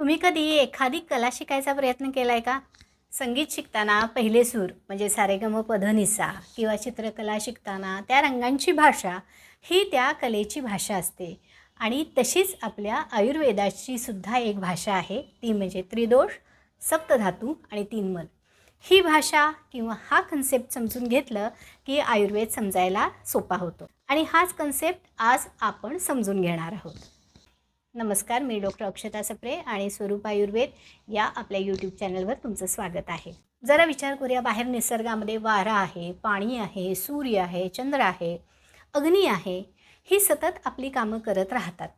तुम्ही कधी एखादी कला शिकायचा प्रयत्न केला आहे का? संगीत शिकताना पहिले सूर म्हणजे सारेगम पधनिसा किंवा चित्रकला शिकताना त्या रंगांची भाषा ही त्या कलेची भाषा असते. आणि तशीच आपल्या आयुर्वेदाची सुद्धा एक भाषा आहे ती म्हणजे त्रिदोष सप्तधातू आणि तीन मन ही भाषा किंवा हा कन्सेप्ट समजून घेतलं की आयुर्वेद समजायला सोपा होतो. आणि हाच कन्सेप्ट आज आपण समजून घेणार आहोत. नमस्कार मी डॉक्टर अक्षता सप्रे आणि स्वरूप आयुर्वेद या आपल्या यूट्यूब चॅनलवर तुमचं स्वागत आहे. जरा विचार करूया बाहेर निसर्गामध्ये वारा आहे पाणी आहे सूर्य आहे चंद्र आहे अग्नी आहे ही सतत आपली कामं करत राहतात.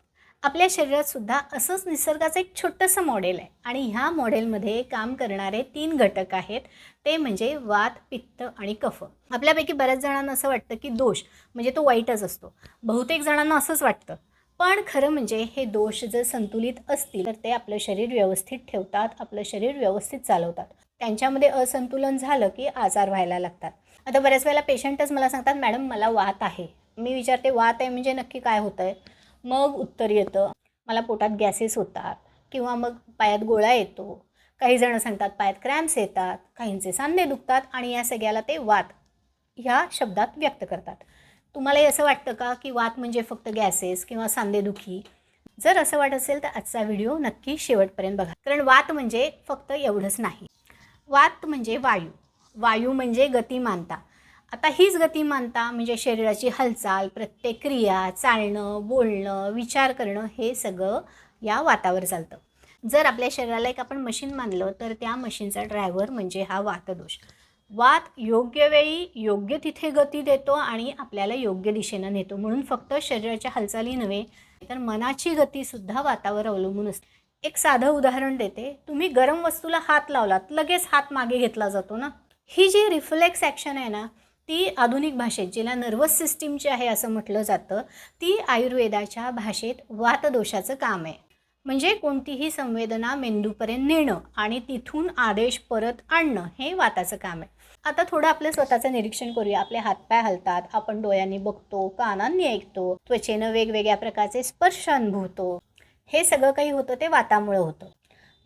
आपल्या शरीरातसुद्धा असंच निसर्गाचं एक छोटंसं मॉडेल आहे आणि ह्या मॉडेलमध्ये काम करणारे तीन घटक आहेत. ते म्हणजे वात पित्त आणि कफ. आपल्यापैकी बऱ्याच जणांना असं वाटतं की दोष म्हणजे तो वाईटच असतो. बहुतेक जणांना असंच वाटतं. पण खरं म्हणजे हे दोष जर संतुलित असतील तर ते आपलं शरीर व्यवस्थित ठेवतात आपलं शरीर व्यवस्थित चालवतात. त्यांच्यामध्ये असंतुलन झालं की आजार व्हायला लागतात. आता बऱ्याच वेळेला पेशंटच मला सांगतात मॅडम मला वात आहे. मी विचारते वात आहे म्हणजे नक्की काय होतं आहे मग उत्तर येतं मला पोटात गॅसेस होतात किंवा मग पायात गोळा येतो. काही जणं सांगतात पायात क्रॅम्प्स येतात काहींचे सांधे दुखतात आणि या सगळ्याला ते वात ह्या शब्दात व्यक्त करतात. तुम्हालाही असं वाटतं का की वात म्हणजे फक्त गॅसेस किंवा सांधेदुखी? जर असं वाटत असेल तर आजचा व्हिडिओ नक्की शेवटपर्यंत बघा. कारण वात म्हणजे फक्त एवढंच नाही. वात म्हणजे वायू. वायू म्हणजे गतिमानता. आता हीच गतिमानता म्हणजे शरीराची हालचाल प्रत्येक क्रिया चालणं बोलणं विचार करणं हे सगळं या वातावर चालतं. जर आपल्या शरीराला एक आपण मशीन मानलं तर त्या मशीनचा ड्रायव्हर म्हणजे हा वातदोष. वात योग्य वेळी योग्य तिथे गती देतो आणि आपल्याला योग्य दिशेनं नेतो. म्हणून फक्त शरीराच्या हालचाली नव्हे तर मनाची गतीसुद्धा वातावर अवलंबून असते. एक साधं उदाहरण देते. तुम्ही गरम वस्तूला हात लावलात लगेच हात मागे घेतला जातो ना? ही जी रिफ्लेक्स ॲक्शन आहे ना ती आधुनिक भाषेत जिला नर्वस सिस्टीमची आहे असं म्हटलं जातं ती आयुर्वेदाच्या भाषेत वातदोषाचं काम आहे. म्हणजे कोणतीही संवेदना मेंदूपर्यंत नेणं आणि तिथून आदेश परत आणणं हे वाताचं काम आहे. आता थोडं आपलं स्वतःचं निरीक्षण करूया. आपले हातपाय हलतात आपण डोळ्यांनी बघतो कानांनी ऐकतो त्वचेनं वेगवेगळ्या प्रकारचे स्पर्श अनुभवतो. हे सगळं काही होतं ते वातामुळे होतं.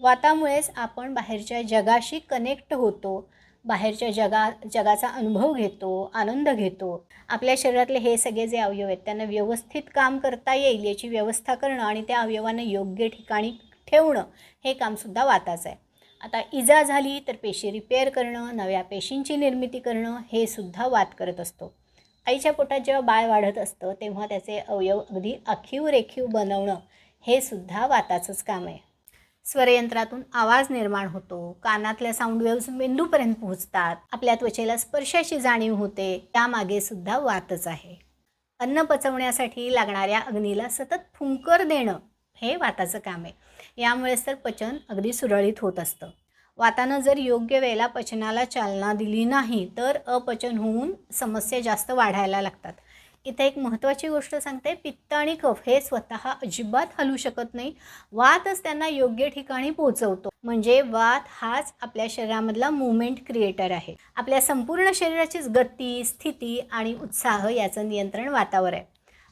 वातामुळेच आपण बाहेरच्या जगाशी कनेक्ट होतो. बाहेरच्या जगा जगाचा अनुभव घेतो आनंद घेतो. आपल्या शरीरातले हे सगळे जे अवयव आहेत त्यांना व्यवस्थित काम करता येईल याची व्यवस्था करणं आणि त्या अवयवांना योग्य ठिकाणी ठेवणं हे कामसुद्धा वाताचं आहे. आता इजा झाली तर पेशी रिपेअर करणं नव्या पेशींची निर्मिती करणं हे सुद्धा वात करत असतो. आईच्या पोटात जेव्हा बाळ वाढत असतं तेव्हा त्याचे अवयव अगदी आखीव रेखीव बनवणं हे सुद्धा वाताचंच काम आहे. स्वरयंत्रातून आवाज निर्माण होतो. कानातल्या साऊंड वेव्स मेंदूपर्यंत पोहोचतात. आपल्या त्वचेला स्पर्शाची जाणीव होते. त्यामागे सुद्धा वातच आहे. अन्न पचवण्यासाठी लागणाऱ्या अग्नीला सतत फुंकर देणं हे वाताचं काम आहे. यामुळेच तर पचन अगदी सुरळीत होत असतं. वातानं जर योग्य वेळेला पचनाला चालना दिली नाही तर अपचन होऊन समस्या जास्त वाढायला लागतात. इथे एक महत्त्वाची गोष्ट सांगते पित्त आणि कफ हे स्वतः अजिबात हलू शकत नाही. वातच त्यांना योग्य ठिकाणी पोहोचवतो. म्हणजे वात हाच आपल्या शरीरामधला मुवमेंट क्रिएटर आहे. आपल्या संपूर्ण शरीराचीच गती स्थिती आणि उत्साह याचं नियंत्रण वातावर आहे.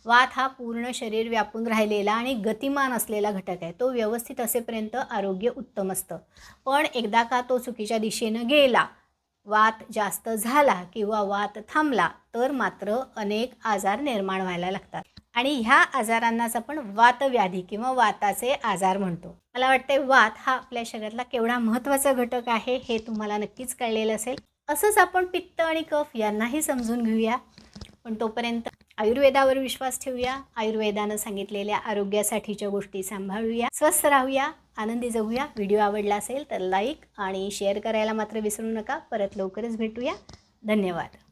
वात हा पूर्ण शरीर व्यापून राहिलेला आणि गतिमान असलेला घटक आहे. तो व्यवस्थित असेपर्यंत आरोग्य उत्तम असतं. पण एकदा का तो चुकीच्या दिशेनं गेला वात जास्त झाला किंवा वात थांबला तर मात्र अनेक आजार निर्माण व्हायला लागतात. आणि ह्या आजारांनाच आपण वातव्याधी किंवा वाताचे आजार म्हणतो. मला वाटते वात हा आपल्या शरीरातला केवढा महत्त्वाचा घटक आहे हे तुम्हाला नक्कीच कळलेलं असेल. असंच आपण पित्त आणि कफ यांनाही समजून घेऊया. पण तोपर्यंत आयुर्वेदावर विश्वास ठेवूया. आयुर्वेदानं सांगितलेल्या आरोग्यासाठीच्या गोष्टी सांभाळूया. स्वस्थ राहूया. आनंदी जगूया व्हिडिओ आवडला असेल तर लाईक आणि शेअर करायला मात्र विसरू नका. परत लवकरच भेटूया. धन्यवाद.